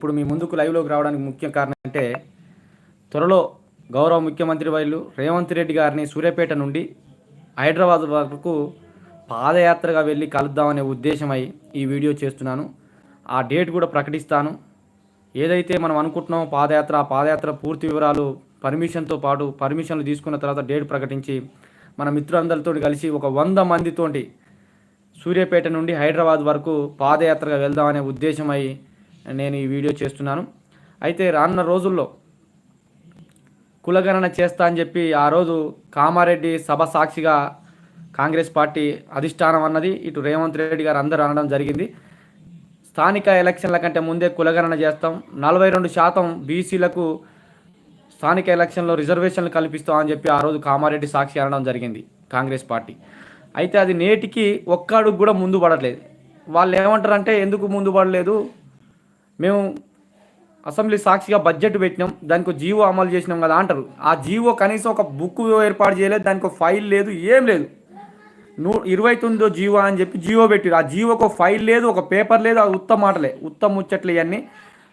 ఇప్పుడు మీ ముందుకు లైవ్లోకి రావడానికి ముఖ్య కారణం అంటే త్వరలో గౌరవ ముఖ్యమంత్రి వైలు రేవంత్ రెడ్డి గారిని సూర్యాపేట నుండి హైదరాబాద్ వరకు పాదయాత్రగా వెళ్ళి కలుద్దామనే ఉద్దేశమై ఈ వీడియో చేస్తున్నాను. ఆ డేట్ కూడా ప్రకటిస్తాను. ఏదైతే మనం అనుకుంటున్నామో పాదయాత్ర ఆ పాదయాత్ర పూర్తి వివరాలు పర్మిషన్తో పాటు పర్మిషన్లు తీసుకున్న తర్వాత డేట్ ప్రకటించి మన మిత్రులందరితో కలిసి ఒక వంద మందితోటి సూర్యాపేట నుండి హైదరాబాద్ వరకు పాదయాత్రగా వెళ్దామనే ఉద్దేశమై నేను ఈ వీడియో చేస్తున్నాను. అయితే రానున్న రోజుల్లో కులగణన చేస్తా అని చెప్పి ఆ రోజు కామారెడ్డి సభ సాక్షిగా కాంగ్రెస్ పార్టీ అధిష్టానం అన్నది ఇటు రేవంత్ రెడ్డి గారు అందరూ అనడం జరిగింది. స్థానిక ఎలక్షన్ల కంటే ముందే కులగణన చేస్తాం. నలభై రెండు శాతం బీసీలకు స్థానిక ఎలక్షన్లో రిజర్వేషన్లు కల్పిస్తామని చెప్పి ఆ రోజు కామారెడ్డి సాక్షి అనడం జరిగింది కాంగ్రెస్ పార్టీ. అయితే అది నేటికి ఒక్క అడుగు కూడా ముందు పడట్లేదు. వాళ్ళు ఏమంటారంటే ఎందుకు ముందు పడలేదు? మేము అసెంబ్లీ సాక్షిగా బడ్జెట్ పెట్టినాం దానికి జీవో అమలు చేసినాం కదా అంటారు. ఆ జీవో కనీసం ఒక బుక్ ఏర్పాటు చేయలేదు దానికి ఒక ఫైల్ లేదు ఏం లేదు. నూ ఇరవై తొమ్మిదో జీవో అని చెప్పి జీవో పెట్టారు. ఆ జీవోకు ఫైల్ లేదు ఒక పేపర్ లేదు అది ఉత్తమ మాటలే ఉత్తమ ముచ్చట్లు ఇవన్నీ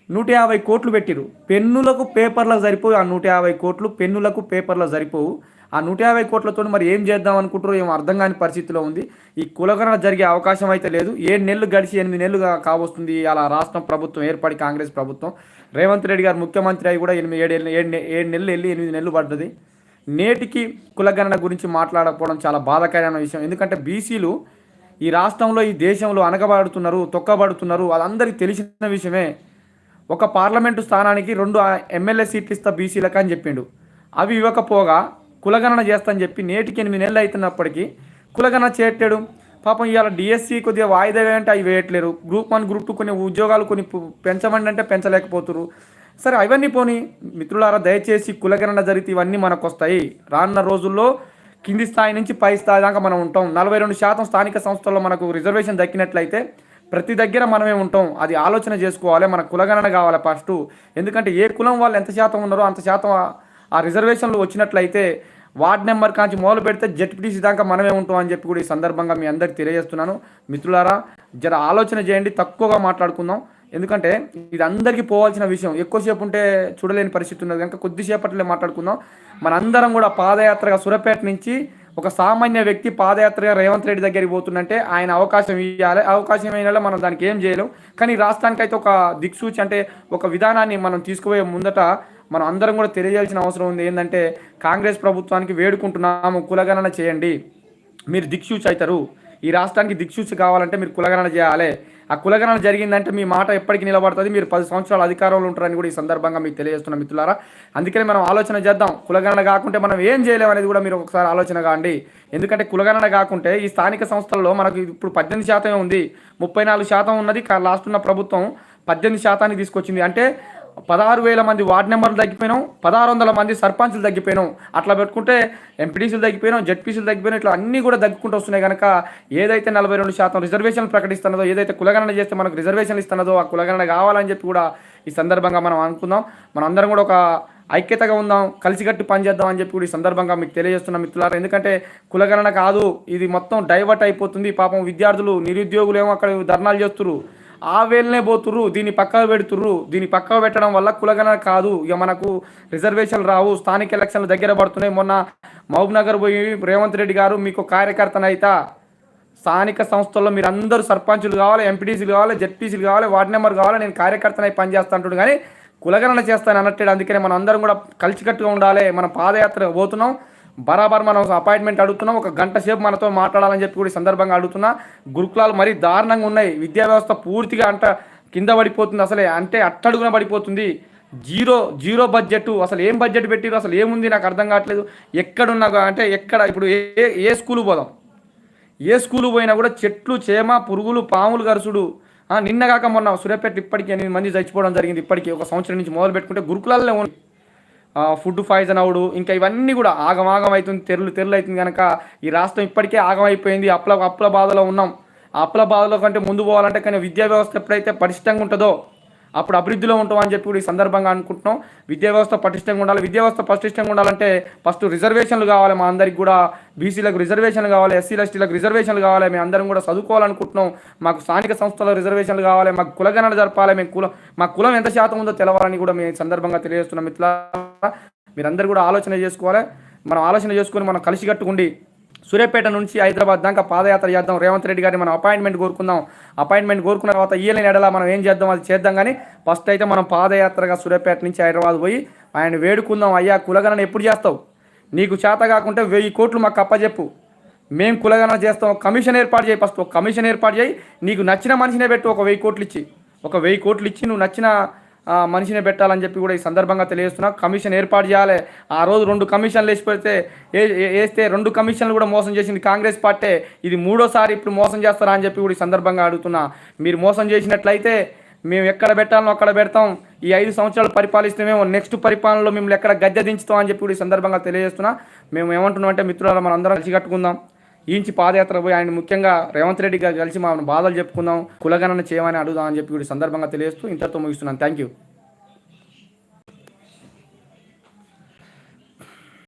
నూట యాభై కోట్లు పెట్టిరు. పెన్నులకు పేపర్లకు సరిపోవు ఆ నూట యాభై కోట్లు పెన్నులకు పేపర్లకు సరిపోవు. ఆ నూట యాభై కోట్లతో మరి ఏం చేద్దాం అనుకుంటారో ఏం అర్థం కాని పరిస్థితిలో ఉంది. ఈ కులగణన జరిగే అవకాశం అయితే లేదు. ఏడు నెలలు గడిచి ఎనిమిది నెలలు కావస్తుంది అలా రాష్ట్రం ప్రభుత్వం ఏర్పడి కాంగ్రెస్ ప్రభుత్వం. రేవంత్ రెడ్డి గారు ముఖ్యమంత్రి అయి కూడా ఎనిమిది ఏడు ఏడు ఏడు ఏడు నెలలు వెళ్ళి ఎనిమిది నెలలు పడ్డది. నేటికి కులగణన గురించి మాట్లాడకపోవడం చాలా బాధాకరమైన విషయం. ఎందుకంటే బీసీలు ఈ రాష్ట్రంలో ఈ దేశంలో అనగబడుతున్నారు తొక్కబడుతున్నారు. వాళ్ళందరికీ తెలిసిన విషయమే. ఒక పార్లమెంటు స్థానానికి రెండు ఎమ్మెల్యే సీట్లు ఇస్తా బీసీలకు అని చెప్పిండు. అవి ఇవ్వకపోగా కులగణన చేస్తాని చెప్పి నేటికి ఎనిమిది నెలలు అవుతున్నప్పటికీ కులగణన చేయట్లేడు పాపం ఇవాళ డిఎస్సి కొద్దిగా వాయిదా వేయంటే అవి వేయట్లేరు. గ్రూప్ వన్ గ్రూప్ టూ కొన్ని ఉద్యోగాలు కొన్ని పెంచమండి అంటే పెంచలేకపోతున్నారు సరే అవన్నీ పోని మిత్రులారా దయచేసి కులగణన జరిగితే ఇవన్నీ మనకు వస్తాయి రానున్న రోజుల్లో కింది స్థాయి నుంచి పై స్థాయి దాకా మనం ఉంటాం. నలభై రెండు శాతం స్థానిక సంస్థల్లో మనకు రిజర్వేషన్ దక్కినట్లయితే ప్రతి దగ్గర మనమే ఉంటాం. అది ఆలోచన చేసుకోవాలి. మన కులగణన కావాలి ఫస్ట్. ఎందుకంటే ఏ కులం వాళ్ళు ఎంత శాతం ఉన్నారో అంత శాతం ఆ- రిజర్వేషన్లు వచ్చినట్లయితే వార్డ్ నెంబర్ కాంచి మొదలు పెడితే జెడ్పీటీసీ దాకా మనమే ఉంటాం అని చెప్పి కూడా ఈ సందర్భంగా మీ అందరికి తెలియజేస్తున్నాను. మిత్రులారా జర ఆలోచన చేయండి. తక్కువగా మాట్లాడుకుందాం. ఎందుకంటే ఇది అందరికీ పోవాల్సిన విషయం. ఎక్కువసేపు ఉంటే చూడలేని పరిస్థితి ఉన్నది. కనుక కొద్దిసేపట్లో మాట్లాడుకుందాం. మనందరం కూడా పాదయాత్రగా సురపేట నుంచి ఒక సామాన్య వ్యక్తి పాదయాత్రగా రేవంత్ రెడ్డి దగ్గరికి పోతుందంటే ఆయన అవకాశం ఇవ్వాలి అవకాశం అయినా మనం దానికి ఏం చేయలేం. కానీ రాష్ట్రానికి అయితే ఒక దిక్సూచి అంటే ఒక విధానాన్ని మనం తీసుకుపోయే ముందట మనం అందరం కూడా తెలియజేయాల్సిన అవసరం ఉంది. ఏంటంటే కాంగ్రెస్ ప్రభుత్వానికి వేడుకుంటున్నాము కులగణన చేయండి. మీరు దిక్సూచి అవుతారు. ఈ రాష్ట్రానికి దిక్సూచి కావాలంటే మీరు కులగణన చేయాలి. ఆ కులగణన జరిగిందంటే మీ మాట ఎప్పటికీ నిలబడుతుంది. మీరు పది సంవత్సరాలు అధికారంలో ఉంటారని కూడా ఈ సందర్భంగా మీకు తెలియజేస్తున్న మిత్రులారా. అందుకని మనం ఆలోచన చేద్దాం. కులగణన కాకుంటే మనం ఏం చేయలేము అనేది కూడా మీరు ఒకసారి ఆలోచన కాండి ఎందుకంటే కులగణన కాకుంటే ఈ స్థానిక సంస్థల్లో మనకు ఇప్పుడు పద్దెనిమిది శాతమే ఉంది. ముప్పై నాలుగు శాతం ఉన్నది. లాస్ట్ ఉన్న ప్రభుత్వం పద్దెనిమిది శాతానికి తీసుకొచ్చింది. అంటే పదహారు వేల మంది వార్డు నెంబర్లు తగ్గిపోయినాం పదహారు వందల మంది సర్పంచ్లు తగ్గిపోయినాం. అట్లా పెట్టుకుంటే ఎంపీటీసీలు తగ్గిపోయినాం జడ్పీసీలు తగ్గిపోయినాం ఇట్లా అన్నీ కూడా తగ్గుకుంటూ వస్తున్నాయి కనుక ఏదైతే నలభై రెండు శాతం రిజర్వేషన్లు ప్రకటిస్తున్నదో ఏదైతే కులగణన చేస్తే మనకు రిజర్వేషన్లు ఇస్తున్నదో ఆ కులగణన కావాలని చెప్పి కూడా ఈ సందర్భంగా మనం అనుకుందాం. మనం అందరం కూడా ఒక ఐక్యతగా ఉందాం కలిసికట్టి పనిచేద్దాం అని చెప్పి కూడా ఈ సందర్భంగా మీకు తెలియజేస్తున్నాం మిత్రులారా. ఎందుకంటే కులగణన కాదు ఇది మొత్తం డైవర్ట్ అయిపోతుంది. పాపం విద్యార్థులు నిరుద్యోగులు ఏమో అక్కడ ధర్నాలు చేస్తున్నారు ఆ వేలనే పోతుర్రు దీన్ని పక్కకు పెడుతుర్రు. దీన్ని పక్కకు పెట్టడం వల్ల కులగణన కాదు. ఇక మనకు రిజర్వేషన్లు రావు. స్థానిక ఎలక్షన్లు దగ్గర పడుతున్నాయి. మొన్న మహబూబ్ నగర్ పోయి రేవంత్ రెడ్డి గారు మీకు కార్యకర్తనైతా స్థానిక సంస్థల్లో మీరు అందరూ సర్పంచులు కావాలి ఎంపీటీసీలు కావాలి జెడ్పీసీలు కావాలి వార్డు నెంబర్ కావాలి. నేను కార్యకర్తనై పనిచేస్తా అంటాడు. కానీ కులగణన చేస్తాను అన్నట్టు అందుకనే మనం అందరం కూడా కలిసికట్టుగా ఉండాలి. మనం పాదయాత్ర పోతున్నాం. బరాబర్ మనం అపాయింట్మెంట్ అడుగుతున్నాం ఒక గంట సేపు మనతో మాట్లాడాలని చెప్పి కూడా సందర్భంగా అడుగుతున్నా. గురుకులాలు మరీ దారుణంగా ఉన్నాయి. విద్యా వ్యవస్థ పూర్తిగా అంట కింద పడిపోతుంది అసలే. అంటే అట్టడుగున పడిపోతుంది. జీరో జీరో బడ్జెట్ అసలు ఏం బడ్జెట్ పెట్టిరు అసలు ఏముంది? నాకు అర్థం కావట్లేదు. ఎక్కడున్నా అంటే ఎక్కడ? ఇప్పుడు ఏ ఏ స్కూలు పోదాం? ఏ స్కూలు పోయినా కూడా చెట్లు చేమ పురుగులు పాములు గరుసుడు నిన్న కాక మొన్న సూర్యాపేట ఇప్పటికీ ఎనిమిది మంది చచ్చిపోవడం జరిగింది. ఇప్పటికీ ఒక సంవత్సరం నుంచి మొదలు పెట్టుకుంటే గురుకులాల్లో ఫుడ్ పాయిజన్ అవుడు ఇంకా ఇవన్నీ కూడా ఆగమాగం అవుతుంది తెరలు తెరలు అవుతుంది కనుక ఈ రాష్ట్రం ఇప్పటికే ఆగం అయిపోయింది అప్పుల అప్పుల బాధలో ఉన్నాం. అప్పుల బాధలో కంటే ముందు పోవాలంటే కానీ విద్యా వ్యవస్థ ఎప్పుడైతే పటిష్టంగా ఉంటుందో అప్పుడు అభివృద్ధిలో ఉంటాం అని చెప్పి కూడా ఈ సందర్భంగా అనుకుంటున్నాం. విద్యా వ్యవస్థ పటిష్టంగా ఉండాలి. విద్యా వ్యవస్థ పటిష్టంగా ఉండాలంటే ఫస్ట్ రిజర్వేషన్లు కావాలి. మా అందరికి కూడా బీసీలకు రిజర్వేషన్లు కావాలి ఎస్సీల ఎస్టీలకు రిజర్వేషన్లు కావాలి. మేము అందరం కూడా చదువుకోవాలనుకుంటున్నాం. మాకు స్థానిక సంస్థల రిజర్వేషన్లు కావాలి. మాకు కులగణన జరపాలి. మేము కులం మా కులం ఎంత శాతం ఉందో తెలవాలని కూడా మేము సందర్భంగా తెలియజేస్తున్నాం. మిత్రులారా మీరందరూ కూడా ఆలోచన చేసుకోవాలి. మనం ఆలోచన చేసుకొని మనం కలిసి కట్టుకుండి సూర్యాపేట నుంచి హైదరాబాద్ దాకా పాదయాత్ర చేద్దాం. రేవంత్ రెడ్డి గారిని మనం అపాయింట్మెంట్ కోరుకుందాం. అపాయింట్మెంట్ కోరుకున్న తర్వాత ఈయన ఎడలా మనం ఏం చేద్దాం అది చేద్దాం. కానీ ఫస్ట్ అయితే మనం పాదయాత్రగా సూర్యాపేట నుంచి హైదరాబాద్ పోయి ఆయన వేడుకుందాం. అయ్యా కులగణన ఎప్పుడు చేస్తావు? నీకు చేత కాకుంటే వెయ్యి కోట్లు మాకు అప్పచెప్పు మేము కులగణన చేస్తాం. కమిషన్ ఏర్పాటు చేయి ఫస్ట్. ఒక కమిషన్ ఏర్పాటు చేయి. నీకు నచ్చిన మనిషినే పెట్టు. ఒక వెయ్యి కోట్లు ఇచ్చి. ఒక వెయ్యి కోట్లు ఇచ్చి నువ్వు నచ్చిన మనిషిని పెట్టాలని చెప్పి కూడా ఈ సందర్భంగా తెలియజేస్తున్నా. కమిషన్ ఏర్పాటు చేయాలి. ఆ రోజు రెండు కమిషన్లు వేసిపోతే ఏ- వేస్తే రెండు కమిషన్లు కూడా మోసం చేసింది కాంగ్రెస్ పార్టీ. ఇది మూడోసారి ఇప్పుడు మోసం చేస్తారా అని చెప్పి కూడా ఈ సందర్భంగా అడుగుతున్నా. మీరు మోసం చేసినట్లయితే మేము ఎక్కడ పెట్టాలనో అక్కడ పెడతాం. ఈ ఐదు సంవత్సరాలు పరిపాలిస్తే మేము నెక్స్ట్ పరిపాలనలో మిమ్మల్ని ఎక్కడ గద్దె దించుతాం అని చెప్పి కూడా ఈ సందర్భంగా తెలియజేస్తున్నా. మేము ఏమంటున్నాం అంటే మిత్రుల మనం అందరం కలిసి కట్టుకుందాం. ఈంచి పాదయాత్ర పోయి ఆయన ముఖ్యంగా రేవంత్ రెడ్డి గారు కలిసి మా బాధలు చెప్పుకుందాం కులగణన చేయమని అడుగుదాం అని చెప్పి కూడా సందర్భంగా తెలియజేస్తూ ఇంతతో ముగిస్తున్నాను. Thank you